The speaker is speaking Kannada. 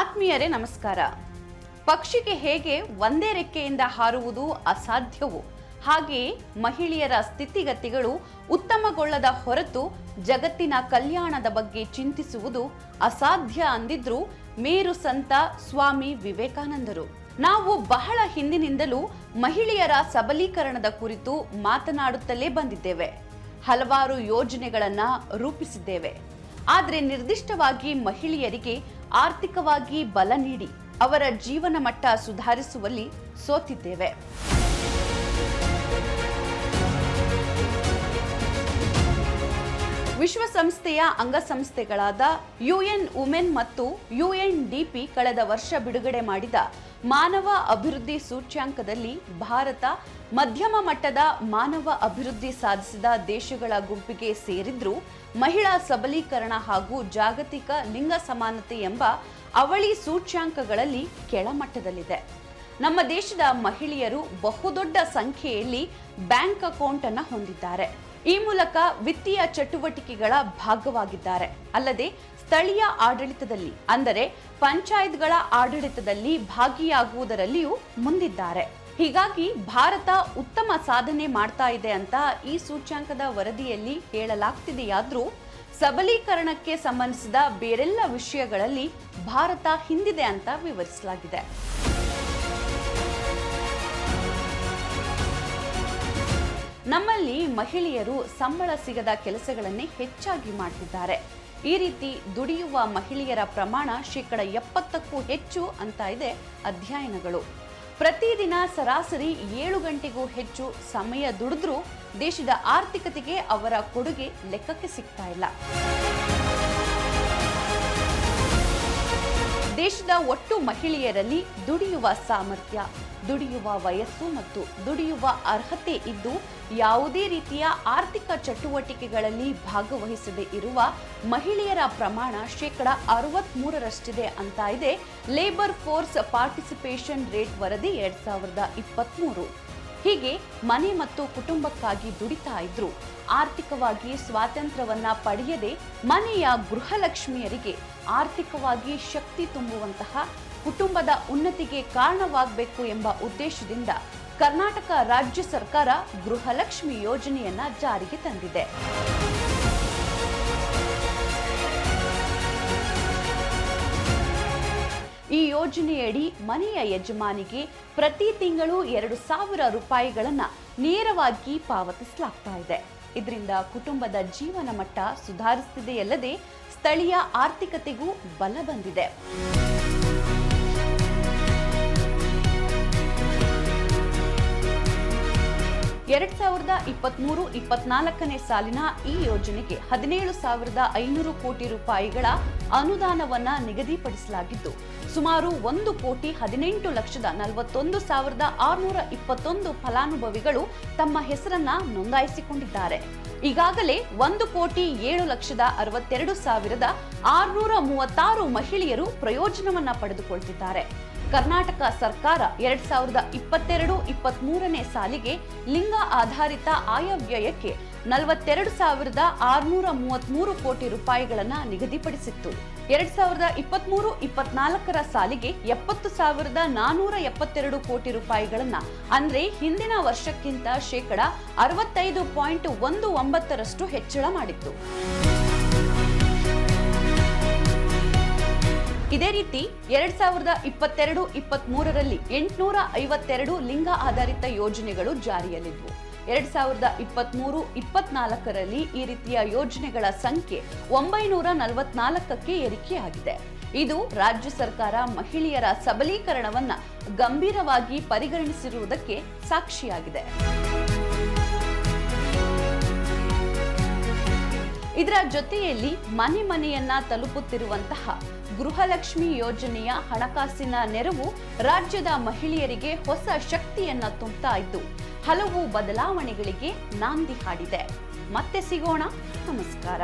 ಆತ್ಮೀಯರೇ, ನಮಸ್ಕಾರ. ಪಕ್ಷಿಗೆ ಹೇಗೆ ಒಂದೇ ರೆಕ್ಕೆಯಿಂದ ಹಾರುವುದು ಅಸಾಧ್ಯವು ಹಾಗೆಯೇ ಮಹಿಳೆಯರ ಸ್ಥಿತಿಗತಿಗಳು ಉತ್ತಮಗೊಳ್ಳದ ಹೊರತು ಜಗತ್ತಿನ ಕಲ್ಯಾಣದ ಬಗ್ಗೆ ಚಿಂತಿಸುವುದು ಅಸಾಧ್ಯ ಅಂದಿದ್ರು ಮೇರು ಸಂತ ಸ್ವಾಮಿ ವಿವೇಕಾನಂದರು. ನಾವು ಬಹಳ ಹಿಂದಿನಿಂದಲೂ ಮಹಿಳೆಯರ ಸಬಲೀಕರಣದ ಕುರಿತು ಮಾತನಾಡುತ್ತಲೇ ಬಂದಿದ್ದೇವೆ. ಹಲವಾರು ಯೋಜನೆಗಳನ್ನು ರೂಪಿಸಿದ್ದೇವೆ. ಆದರೆ ನಿರ್ದಿಷ್ಟವಾಗಿ ಮಹಿಳೆಯರಿಗೆ ಆರ್ಥಿಕವಾಗಿ ಬಲ ನೀಡಿ ಅವರ ಜೀವನ ಮಟ್ಟ ಸುಧಾರಿಸುವಲ್ಲಿ ಸೋತಿದ್ದೇವೆ. ವಿಶ್ವಸಂಸ್ಥೆಯ ಅಂಗಸಂಸ್ಥೆಗಳಾದ ಯುಎನ್ ವುಮೆನ್ ಮತ್ತು ಯುಎನ್ಡಿಪಿ ಕಳೆದ ವರ್ಷ ಬಿಡುಗಡೆ ಮಾಡಿದ ಮಾನವ ಅಭಿವೃದ್ಧಿ ಸೂಚ್ಯಾಂಕದಲ್ಲಿ ಭಾರತ ಮಧ್ಯಮ ಮಟ್ಟದ ಮಾನವ ಅಭಿವೃದ್ಧಿ ಸಾಧಿಸಿದ ದೇಶಗಳ ಗುಂಪಿಗೆ ಸೇರಿದ್ರೂ ಮಹಿಳಾ ಸಬಲೀಕರಣ ಹಾಗೂ ಜಾಗತಿಕ ಲಿಂಗ ಸಮಾನತೆ ಎಂಬ ಅವಳಿ ಸೂಚ್ಯಾಂಕಗಳಲ್ಲಿ ಕೆಳಮಟ್ಟದಲ್ಲಿದೆ. ನಮ್ಮ ದೇಶದ ಮಹಿಳೆಯರು ಬಹುದೊಡ್ಡ ಸಂಖ್ಯೆಯಲ್ಲಿ ಬ್ಯಾಂಕ್ ಅಕೌಂಟ್ ಅನ್ನ ಹೊಂದಿದ್ದಾರೆ. ಈ ಮೂಲಕ ವಿತ್ತೀಯ ಚಟುವಟಿಕೆಗಳ ಭಾಗವಾಗಿದ್ದಾರೆ. ಅಲ್ಲದೆ ಸ್ಥಳೀಯ ಆಡಳಿತದಲ್ಲಿ, ಅಂದರೆ ಪಂಚಾಯತ್ಗಳ ಆಡಳಿತದಲ್ಲಿ ಭಾಗಿಯಾಗುವುದರಲ್ಲಿಯೂ ಮುಂದಿದ್ದಾರೆ. ಹೀಗಾಗಿ ಭಾರತ ಉತ್ತಮ ಸಾಧನೆ ಮಾಡ್ತಾ ಇದೆ ಅಂತ ಈ ಸೂಚ್ಯಾಂಕದ ವರದಿಯಲ್ಲಿ ಹೇಳಲಾಗ್ತಿದೆಯಾದರೂ ಸಬಲೀಕರಣಕ್ಕೆ ಸಂಬಂಧಿಸಿದ ಬೇರೆಲ್ಲ ವಿಷಯಗಳಲ್ಲಿ ಭಾರತ ಹಿಂದಿದೆ ಅಂತ ವಿವರಿಸಲಾಗಿದೆ. ನಮ್ಮಲ್ಲಿ ಮಹಿಳೆಯರು ಸಂಬಳ ಸಿಗದ ಕೆಲಸಗಳನ್ನೇ ಹೆಚ್ಚಾಗಿ ಮಾಡ್ತಿದ್ದಾರೆ. ಈ ರೀತಿ ದುಡಿಯುವ ಮಹಿಳೆಯರ ಪ್ರಮಾಣ ಶೇಕಡ ಎಪ್ಪತ್ತಕ್ಕೂ ಹೆಚ್ಚು ಅಂತ ಇದೆ ಅಧ್ಯಯನಗಳು. ಪ್ರತಿದಿನ ಸರಾಸರಿ ಏಳು ಗಂಟೆಗೂ ಹೆಚ್ಚು ಸಮಯ ದುಡಿದ್ರೂ ದೇಶದ ಆರ್ಥಿಕತೆಗೆ ಅವರ ಕೊಡುಗೆ ಲೆಕ್ಕಕ್ಕೆ ಸಿಗ್ತಾ ಇಲ್ಲ. ದೇಶದ ಒಟ್ಟು ಮಹಿಳೆಯರಲ್ಲಿ ದುಡಿಯುವ ಸಾಮರ್ಥ್ಯ ದುಡಿಯುವ ವಯಸ್ಸು ಮತ್ತು ದುಡಿಯುವ ಅರ್ಹತೆ ಇದ್ದು ಯಾವುದೇ ರೀತಿಯ ಆರ್ಥಿಕ ಚಟುವಟಿಕೆಗಳಲ್ಲಿ ಭಾಗವಹಿಸದೇ ಇರುವ ಮಹಿಳೆಯರ ಪ್ರಮಾಣ ಶೇಕಡ ಅರವತ್ತ್ಮೂರರಷ್ಟಿದೆ ಅಂತ ಇದೆ. ಲೇಬರ್ ಫೋರ್ಸ್ ಪಾರ್ಟಿಸಿಪೇಷನ್ ರೇಟ್ ವರದಿ ಎರಡ್ ಸಾವಿರದ ಇಪ್ಪತ್ತ್ಮೂರು ಹೀಗೆ ಮನೆ ಮತ್ತು ಕುಟುಂಬಕ್ಕಾಗಿ ದುಡಿತಾ ಇದ್ರು. ಆರ್ಥಿಕವಾಗಿ ಸ್ವಾತಂತ್ರ್ಯವನ್ನ ಪಡೆಯದೆ ಮನೆಯ ಗೃಹಲಕ್ಷ್ಮಿಯರಿಗೆ ಆರ್ಥಿಕವಾಗಿ ಶಕ್ತಿ ತುಂಬುವಂತಹ ಕುಟುಂಬದ ಉನ್ನತಿಗೆ ಕಾರಣವಾಗಬೇಕು ಎಂಬ ಉದ್ದೇಶದಿಂದ ಕರ್ನಾಟಕ ರಾಜ್ಯ ಸರ್ಕಾರ ಗೃಹಲಕ್ಷ್ಮಿ ಯೋಜನೆಯನ್ನ ಜಾರಿಗೆ ತಂದಿದೆ. ಈ ಯೋಜನೆಯಡಿ ಮನೆಯ ಯಜಮಾನಿಗೆ ಪ್ರತಿ ತಿಂಗಳು ಎರಡು ಸಾವಿರ ರೂಪಾಯಿಗಳನ್ನು ನೇರವಾಗಿ ಪಾವತಿಸಲಾಗ್ತಾ ಇದೆ. ಇದರಿಂದ ಕುಟುಂಬದ ಜೀವನ ಮಟ್ಟ ಸುಧಾರಿಸುತ್ತಿದೆಯಲ್ಲದೆ ಸ್ಥಳೀಯ ಆರ್ಥಿಕತೆಗೂ ಬಲ ಬಂದಿದೆ. ಎರಡ್ ಸಾವಿರದ ಇಪ್ಪತ್ಮೂರು, ಇಪ್ಪತ್ನಾಲ್ಕನೇ ಸಾಲಿನ ಈ ಯೋಜನೆಗೆ ಹದಿನೇಳು ಸಾವಿರದ ಐನೂರು ಕೋಟಿ ರೂಪಾಯಿಗಳ ಅನುದಾನವನ್ನ ನಿಗದಿಪಡಿಸಲಾಗಿದ್ದು, ಸುಮಾರು ಒಂದು ಕೋಟಿ ಹದಿನೆಂಟು ಲಕ್ಷದ ನಲವತ್ತೊಂದು ಸಾವಿರದ ಆರುನೂರ ಇಪ್ಪತ್ತೊಂದು ಫಲಾನುಭವಿಗಳು ತಮ್ಮ ಹೆಸರನ್ನ ನೋಂದಾಯಿಸಿಕೊಂಡಿದ್ದಾರೆ. ಈಗಾಗಲೇ ಒಂದು ಕೋಟಿ ಏಳು ಲಕ್ಷದ ಅರವತ್ತೆರಡು ಸಾವಿರದ ಆರುನೂರ ಮೂವತ್ತಾರು ಮಹಿಳೆಯರು ಪ್ರಯೋಜನವನ್ನ ಪಡೆದುಕೊಳ್ತಿದ್ದಾರೆ. ಕರ್ನಾಟಕ ಸರ್ಕಾರ ಎರಡ್ ಸಾವಿರದ ಇಪ್ಪತ್ತೆರಡು ಇಪ್ಪತ್ತ್ ಮೂರನೇ ಸಾಲಿಗೆ ಲಿಂಗ ಆಧಾರಿತ ಆಯವ್ಯಯಕ್ಕೆ ನಲವತ್ತೆರಡು ಸಾವಿರದ ಆರುನೂರ ಮೂವತ್ಮೂರು ಕೋಟಿ ರೂಪಾಯಿಗಳನ್ನು ನಿಗದಿಪಡಿಸಿತ್ತು. ಎರಡ್ ಸಾವಿರದ ಇಪ್ಪತ್ಮೂರು ಇಪ್ಪತ್ನಾಲ್ಕರ ಸಾಲಿಗೆ ಎಪ್ಪತ್ತು ಸಾವಿರದ ನಾನೂರ ಎಪ್ಪತ್ತೆರಡು ಕೋಟಿ ರೂಪಾಯಿಗಳನ್ನು, ಅಂದರೆ ಹಿಂದಿನ ವರ್ಷಕ್ಕಿಂತ ಶೇಕಡ ಅರವತ್ತೈದು ಪಾಯಿಂಟ್ ಒಂದು ಒಂಬತ್ತರಷ್ಟು ಹೆಚ್ಚಳ ಮಾಡಿತ್ತು. ಇದೇ ರೀತಿ ಎರಡ್ ಸಾವಿರದ ಇಪ್ಪತ್ತೆರಡು ಇಪ್ಪತ್ತ್ ಮೂರರಲ್ಲಿ ಎಂಟುನೂರ ಐವತ್ತೆರಡು ಲಿಂಗ ಆಧಾರಿತ ಯೋಜನೆಗಳು ಜಾರಿಯಲ್ಲಿದ್ವು. ಎರಡ್ ಸಾವಿರದ ಇಪ್ಪತ್ತ್ ಮೂರು ಇಪ್ಪತ್ನಾಲ್ಕರಲ್ಲಿ ಈ ರೀತಿಯ ಯೋಜನೆಗಳ ಸಂಖ್ಯೆ ಒಂಬೈನೂರ ನಲವತ್ನಾಲ್ಕಕ್ಕೆ ಏರಿಕೆಯಾಗಿದೆ. ಇದು ರಾಜ್ಯ ಸರ್ಕಾರ ಮಹಿಳೆಯರ ಸಬಲೀಕರಣವನ್ನ ಗಂಭೀರವಾಗಿ ಪರಿಗಣಿಸಿರುವುದಕ್ಕೆ ಸಾಕ್ಷಿಯಾಗಿದೆ. ಇದರ ಜೊತೆಯಲ್ಲಿ ಮನೆ ಮನೆಯನ್ನ ತಲುಪುತ್ತಿರುವಂತಹ ಗೃಹಲಕ್ಷ್ಮಿ ಯೋಜನೆಯ ಹಣಕಾಸಿನ ನೆರವು ರಾಜ್ಯದ ಮಹಿಳೆಯರಿಗೆ ಹೊಸ ಶಕ್ತಿಯನ್ನ ತುಂಬುತ್ತಾ ಇದ್ದು, ಹಲವು ಬದಲಾವಣೆಗಳಿಗೆ ನಾಂದಿ ಹಾಡಿದೆ. ಮತ್ತೆ ಸಿಗೋಣ. ನಮಸ್ಕಾರ.